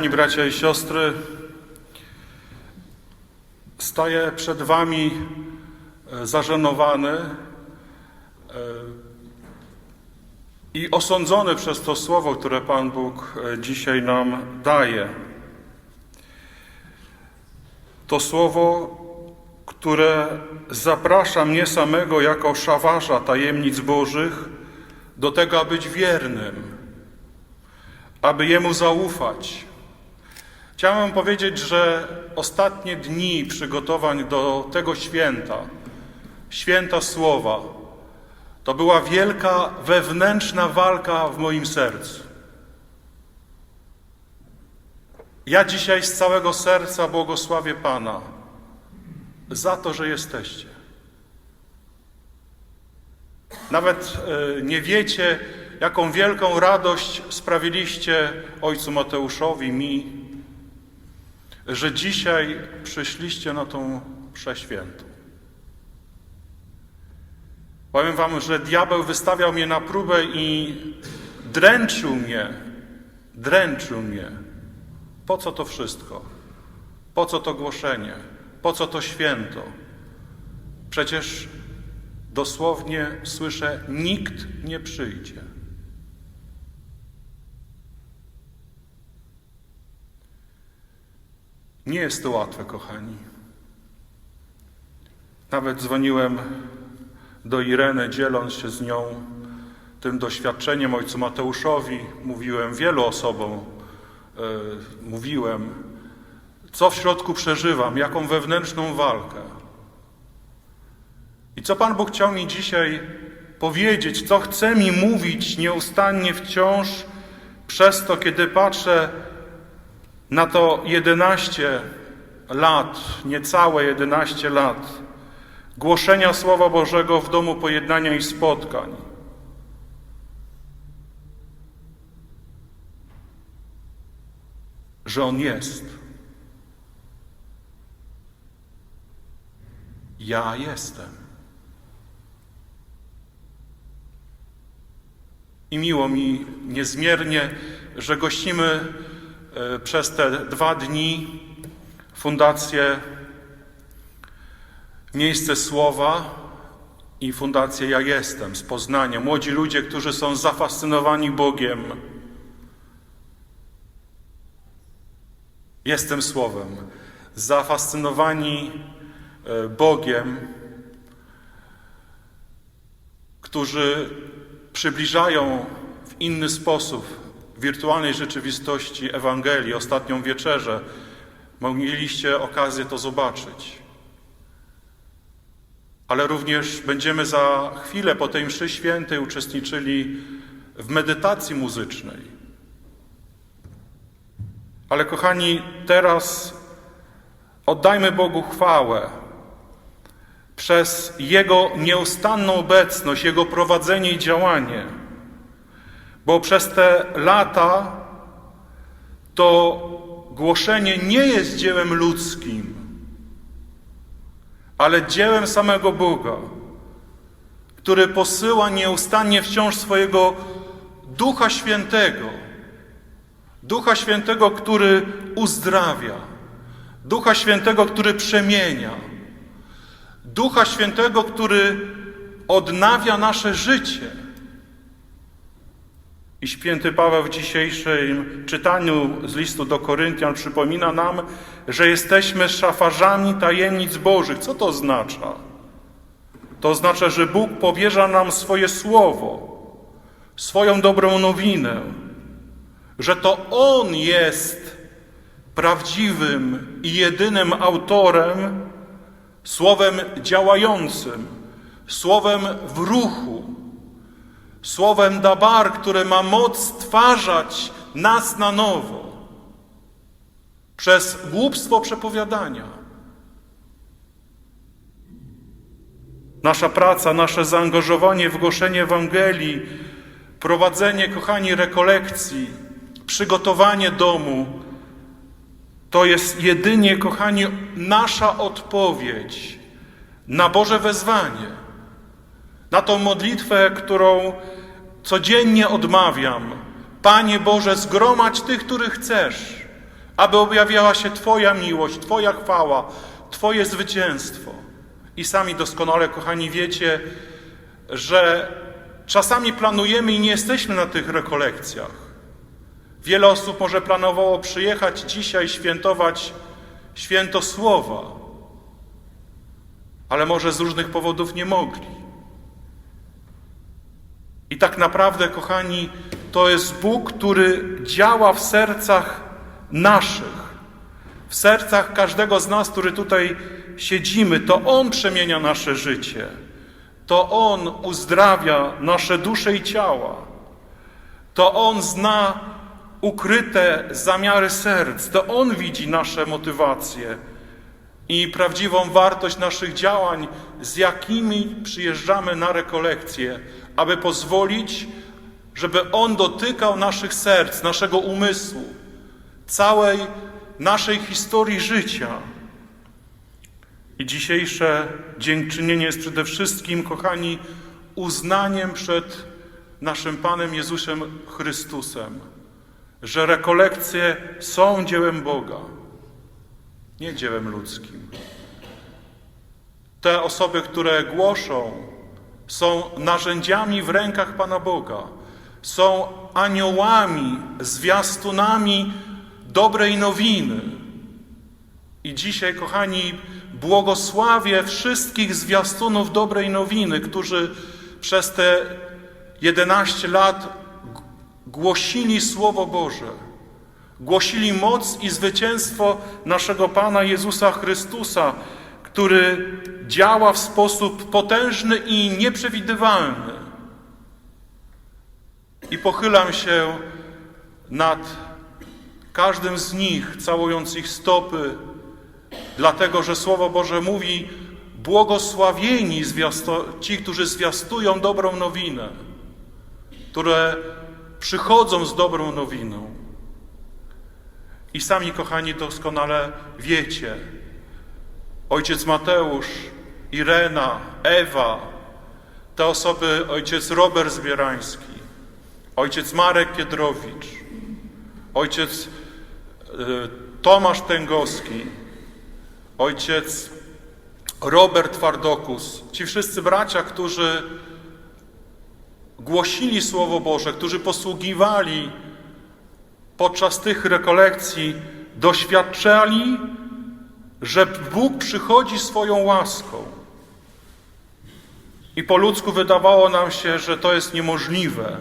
Kochani bracia i siostry, staję przed Wami e, zażenowany e, i osądzony przez to słowo, które Pan Bóg e, dzisiaj nam daje. To słowo, które zaprasza mnie samego jako szawarza tajemnic Bożych do tego, aby być wiernym, aby Jemu zaufać. Chciałem powiedzieć, że ostatnie dni przygotowań do tego święta, święta Słowa, to była wielka wewnętrzna walka w moim sercu. Ja dzisiaj z całego serca błogosławię Pana za to, że jesteście. Nawet e, nie wiecie, jaką wielką radość sprawiliście Ojcu Mateuszowi, mi, że dzisiaj przyszliście na tą przeświętą. Powiem Wam, że diabeł wystawiał mnie na próbę i dręczył mnie, dręczył mnie. Po co to wszystko? Po co to głoszenie? Po co to święto? Przecież dosłownie słyszę, nikt nie przyjdzie. Nie jest to łatwe, kochani. Nawet dzwoniłem do Ireny, dzieląc się z nią tym doświadczeniem ojcu Mateuszowi. Mówiłem wielu osobom, e, mówiłem, co w środku przeżywam, jaką wewnętrzną walkę. I co Pan Bóg chciał mi dzisiaj powiedzieć, co chce mi mówić nieustannie wciąż przez to, kiedy patrzę na to 11 lat, niecałe 11 lat głoszenia Słowa Bożego w domu pojednania i spotkań. Że On jest. Ja jestem. I miło mi niezmiernie, że gościmy przez te dwa dni Fundację Miejsce Słowa i Fundację Ja Jestem z Poznania. Młodzi ludzie, którzy są zafascynowani Bogiem. Jestem Słowem. Zafascynowani e, Bogiem, którzy przybliżają w inny sposób wirtualnej rzeczywistości Ewangelii, ostatnią wieczerzę. Mieliście okazję to zobaczyć. Ale również będziemy za chwilę po tej mszy świętej uczestniczyli w medytacji muzycznej. Ale kochani, teraz oddajmy Bogu chwałę przez Jego nieustanną obecność, Jego prowadzenie i działanie. Bo przez te lata to głoszenie nie jest dziełem ludzkim, ale dziełem samego Boga, który posyła nieustannie wciąż swojego Ducha Świętego. Ducha Świętego, który uzdrawia, Ducha Świętego, który przemienia, Ducha Świętego, który odnawia nasze życie. I święty Paweł w dzisiejszym czytaniu z listu do Koryntian przypomina nam, że jesteśmy szafarzami tajemnic Bożych. Co to oznacza? To oznacza, że Bóg powierza nam swoje słowo, swoją dobrą nowinę, że to On jest prawdziwym i jedynym autorem, słowem działającym, słowem w ruchu, słowem dabar, które ma moc stwarzać nas na nowo przez głupstwo przepowiadania. Nasza praca, nasze zaangażowanie w głoszenie Ewangelii, prowadzenie, kochani, rekolekcji, przygotowanie domu, to jest jedynie, kochani, nasza odpowiedź na Boże wezwanie, na tą modlitwę, którą codziennie odmawiam. Panie Boże, zgromadź tych, których chcesz. aby objawiała się Twoja miłość, Twoja chwała, Twoje zwycięstwo. I sami doskonale, kochani, wiecie, że czasami planujemy i nie jesteśmy na tych rekolekcjach. Wiele osób może planowało przyjechać dzisiaj, świętować święto Słowa, ale może z różnych powodów nie mogli. I tak naprawdę, kochani, to jest Bóg, który działa w sercach naszych, w sercach każdego z nas, który tutaj siedzimy. To On przemienia nasze życie. To On uzdrawia nasze dusze i ciała. To On zna ukryte zamiary serc. To On widzi nasze motywacje i prawdziwą wartość naszych działań, z jakimi przyjeżdżamy na rekolekcje, aby pozwolić, żeby On dotykał naszych serc, naszego umysłu, całej naszej historii życia. I dzisiejsze dziękczynienie jest przede wszystkim, kochani, uznaniem przed naszym Panem Jezusem Chrystusem, że rekolekcje są dziełem Boga, nie dziełem ludzkim. Te osoby, które głoszą, są narzędziami w rękach Pana Boga, są aniołami, zwiastunami dobrej nowiny. I dzisiaj, kochani, błogosławię wszystkich zwiastunów dobrej nowiny, którzy przez te 11 lat głosili Słowo Boże, głosili moc i zwycięstwo naszego Pana Jezusa Chrystusa, który działa w sposób potężny i nieprzewidywalny. I pochylam się nad każdym z nich, całując ich stopy, dlatego że Słowo Boże mówi: Błogosławieni ci, którzy zwiastują dobrą nowinę, które przychodzą z dobrą nowiną. I sami, kochani, doskonale wiecie, ojciec Mateusz, Irena, Ewa, te osoby, ojciec Robert Zbierański, ojciec Marek Kiedrowicz, ojciec y, Tomasz Tęgowski, ojciec Robert Twardokus, ci wszyscy bracia, którzy głosili Słowo Boże, którzy posługiwali podczas tych rekolekcji, doświadczali, że Bóg przychodzi swoją łaską. I po ludzku wydawało nam się, że to jest niemożliwe.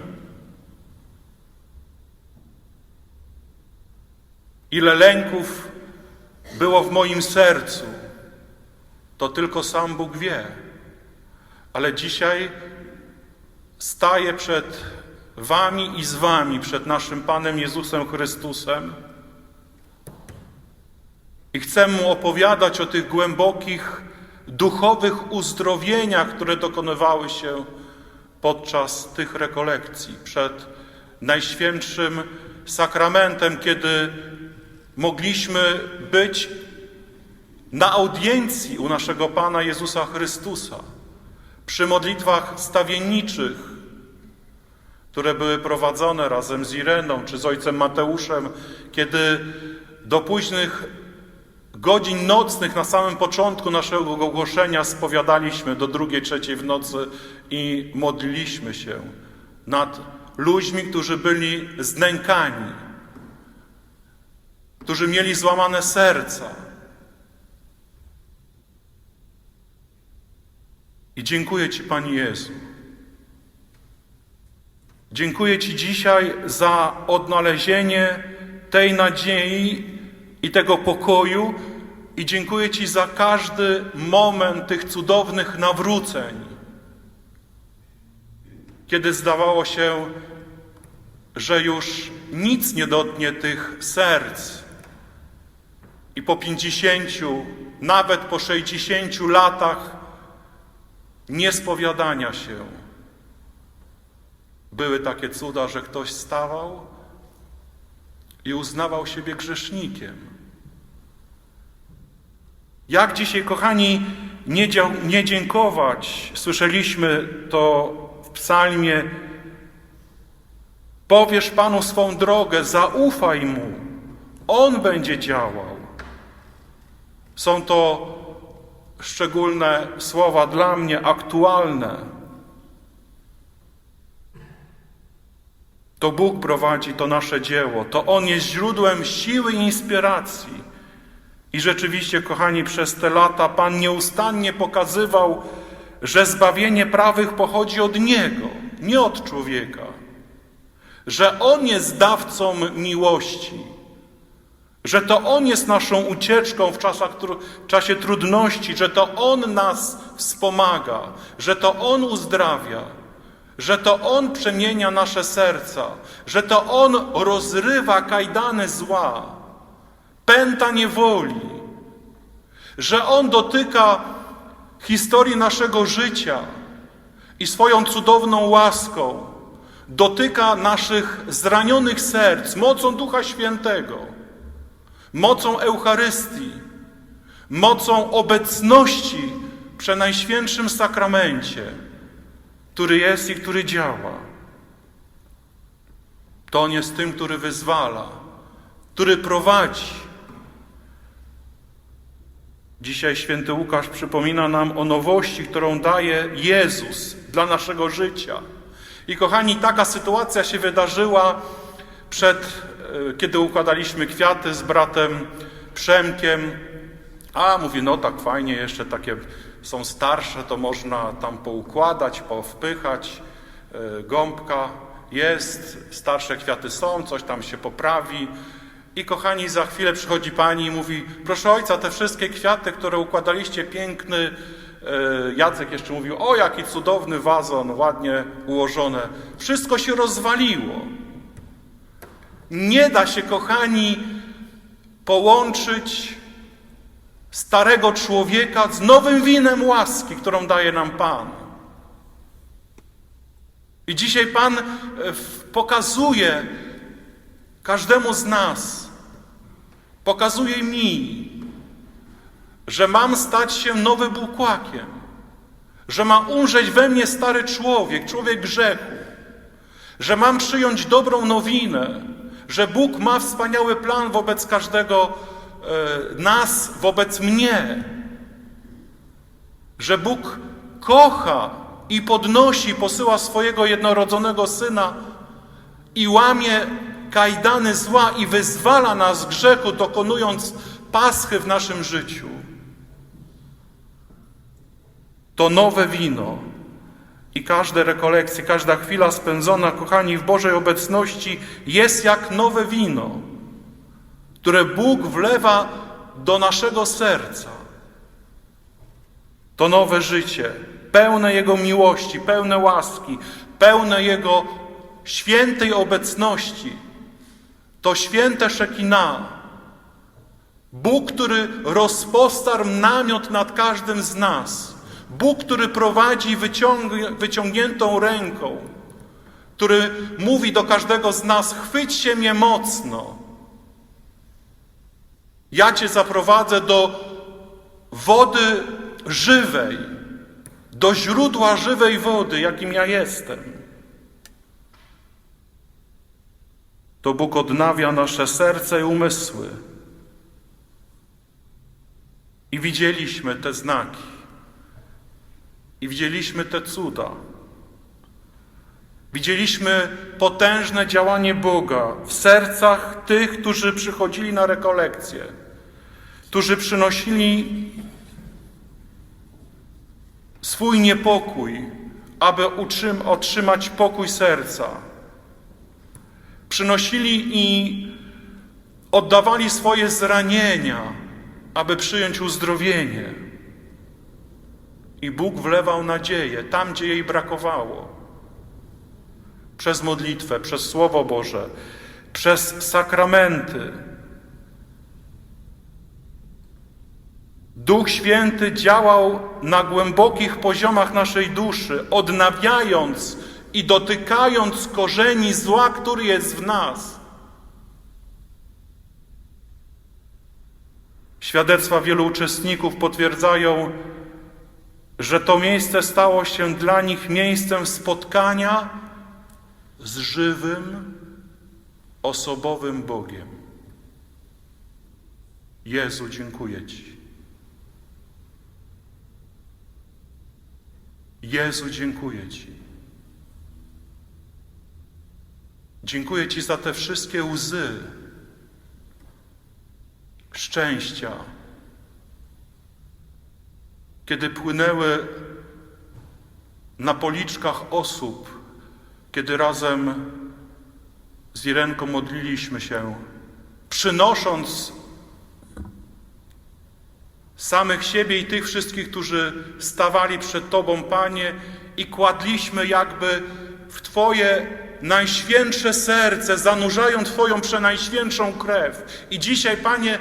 Ile lęków było w moim sercu, to tylko sam Bóg wie. Ale dzisiaj staję przed Wami i z Wami, przed naszym Panem Jezusem Chrystusem. I chcę Mu opowiadać o tych głębokich, duchowych uzdrowieniach, które dokonywały się podczas tych rekolekcji, przed Najświętszym Sakramentem, kiedy mogliśmy być na audiencji u naszego Pana Jezusa Chrystusa, przy modlitwach stawienniczych, które były prowadzone razem z Ireną czy z ojcem Mateuszem, kiedy do późnych godzin nocnych na samym początku naszego ogłoszenia spowiadaliśmy do drugiej, trzeciej w nocy i modliliśmy się nad ludźmi, którzy byli znękani, którzy mieli złamane serca. I dziękuję Ci, Panie Jezu. Dziękuję Ci dzisiaj za odnalezienie tej nadziei i tego pokoju i dziękuję Ci za każdy moment tych cudownych nawróceń, kiedy zdawało się, że już nic nie dotknie tych serc. I po pięćdziesięciu, nawet po sześćdziesięciu latach niespowiadania się, były takie cuda, że ktoś stawał i uznawał siebie grzesznikiem. Jak dzisiaj, kochani, nie, nie dziękować? Słyszeliśmy to w psalmie. Powiesz Panu swą drogę, zaufaj Mu, On będzie działał. Są to szczególne słowa dla mnie, aktualne. To Bóg prowadzi to nasze dzieło, to On jest źródłem siły i inspiracji. I rzeczywiście, kochani, przez te lata Pan nieustannie pokazywał, że zbawienie prawych pochodzi od Niego, nie od człowieka. Że On jest dawcą miłości, że to On jest naszą ucieczką w, czasach, w czasie trudności, że to On nas wspomaga, że to On uzdrawia, że to On przemienia nasze serca, że to On rozrywa kajdany zła, pęta niewoli, że On dotyka historii naszego życia i swoją cudowną łaską dotyka naszych zranionych serc mocą Ducha Świętego, mocą Eucharystii, mocą obecności przy Najświętszym Sakramencie, który jest i który działa. To On jest tym, który wyzwala, który prowadzi. Dzisiaj święty Łukasz przypomina nam o nowości, którą daje Jezus dla naszego życia. I kochani, taka sytuacja się wydarzyła przed, e, kiedy układaliśmy kwiaty z bratem Przemkiem. A mówi, no tak fajnie, jeszcze takie są starsze, to można tam poukładać, powpychać. E, gąbka jest, starsze kwiaty są, coś tam się poprawi. I kochani, za chwilę przychodzi pani i mówi: Proszę ojca, te wszystkie kwiaty, które układaliście, piękny. E, Jacek jeszcze mówił: O, jaki cudowny wazon, ładnie ułożone. Wszystko się rozwaliło. Nie da się, kochani, połączyć starego człowieka z nowym winem łaski, którą daje nam Pan. I dzisiaj Pan e, pokazuje każdemu z nas, pokazuje mi, że mam stać się nowy bukłakiem, że ma umrzeć we mnie stary człowiek, człowiek grzechu, że mam przyjąć dobrą nowinę, że Bóg ma wspaniały plan wobec każdego e, nas, wobec mnie, że Bóg kocha i podnosi, posyła swojego jednorodzonego syna i łamie kajdany zła i wyzwala nas z grzechu, dokonując paschy w naszym życiu. To nowe wino i każde rekolekcje, każda chwila spędzona, kochani, w Bożej obecności jest jak nowe wino, które Bóg wlewa do naszego serca. To nowe życie, pełne Jego miłości, pełne łaski, pełne Jego świętej obecności to święte Szekina. Bóg, który rozpostarł namiot nad każdym z nas. Bóg, który prowadzi wyciąg wyciągniętą ręką, który mówi do każdego z nas: chwyćcie mnie mocno. Ja Cię zaprowadzę do wody żywej, do źródła żywej wody, jakim ja jestem. to Bóg odnawia nasze serce i umysły. I widzieliśmy te znaki. I widzieliśmy te cuda. Widzieliśmy potężne działanie Boga w sercach tych, którzy przychodzili na rekolekcje, którzy przynosili swój niepokój, aby otrzymać pokój serca przynosili i oddawali swoje zranienia, aby przyjąć uzdrowienie. I Bóg wlewał nadzieję tam, gdzie jej brakowało. Przez modlitwę, przez Słowo Boże, przez sakramenty. Duch Święty działał na głębokich poziomach naszej duszy, odnawiając i dotykając korzeni zła, który jest w nas. Świadectwa wielu uczestników potwierdzają, że to miejsce stało się dla nich miejscem spotkania z żywym, osobowym Bogiem. Jezu, dziękuję Ci. Jezu, dziękuję Ci. Dziękuję Ci za te wszystkie łzy szczęścia, kiedy płynęły na policzkach osób, kiedy razem z Irenką modliliśmy się, przynosząc samych siebie i tych wszystkich, którzy stawali przed Tobą, Panie, i kładliśmy jakby w Twoje najświętsze serce, zanurzają Twoją przenajświętszą krew. I dzisiaj, Panie,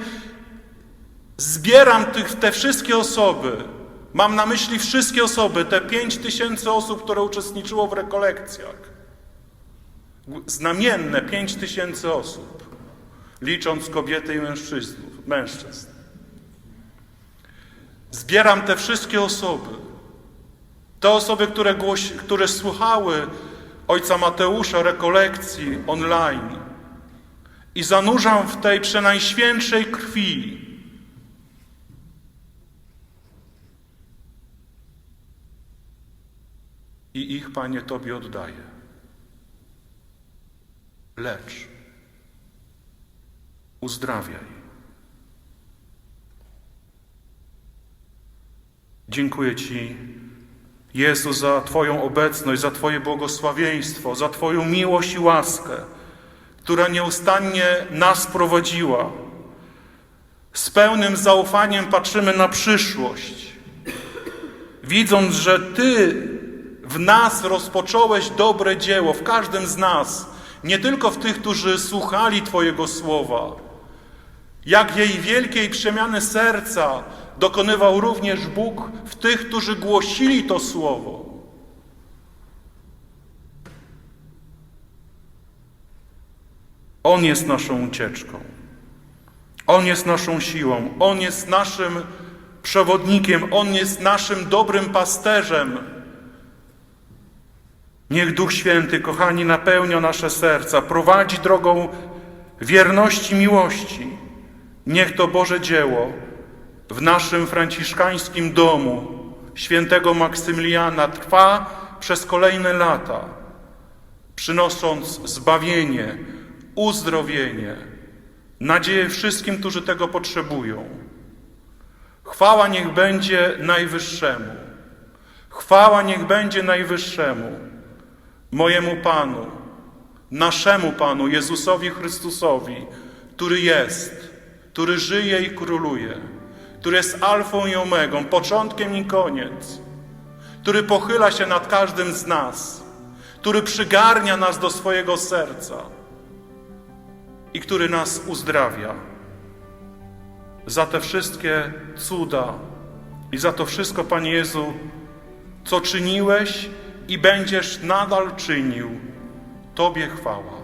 zbieram tych, te wszystkie osoby, mam na myśli wszystkie osoby, te pięć tysięcy osób, które uczestniczyło w rekolekcjach. Znamienne pięć tysięcy osób, licząc kobiety i mężczyznów, mężczyzn. Zbieram te wszystkie osoby, te osoby, które, które słuchały ojca Mateusza rekolekcji online i zanurzam w tej przenajświętszej krwi i ich, Panie, Tobie oddaję. Lecz, uzdrawiaj. Dziękuję Ci, Jezu, za Twoją obecność, za Twoje błogosławieństwo, za Twoją miłość i łaskę, która nieustannie nas prowadziła. Z pełnym zaufaniem patrzymy na przyszłość, widząc, że Ty w nas rozpocząłeś dobre dzieło, w każdym z nas, nie tylko w tych, którzy słuchali Twojego słowa. Jak jej wielkiej przemiany serca dokonywał również Bóg w tych, którzy głosili to słowo. On jest naszą ucieczką. On jest naszą siłą. On jest naszym przewodnikiem. On jest naszym dobrym pasterzem. Niech Duch Święty, kochani, napełnia nasze serca, prowadzi drogą wierności, miłości. Niech to Boże dzieło w naszym franciszkańskim domu świętego Maksymiliana trwa przez kolejne lata, przynosząc zbawienie, uzdrowienie, nadzieję wszystkim, którzy tego potrzebują. Chwała niech będzie Najwyższemu. Chwała niech będzie Najwyższemu, mojemu Panu, naszemu Panu, Jezusowi Chrystusowi, który jest, który żyje i króluje który jest alfą i omegą, początkiem i koniec, który pochyla się nad każdym z nas, który przygarnia nas do swojego serca i który nas uzdrawia. Za te wszystkie cuda i za to wszystko, Panie Jezu, co czyniłeś i będziesz nadal czynił, Tobie chwała.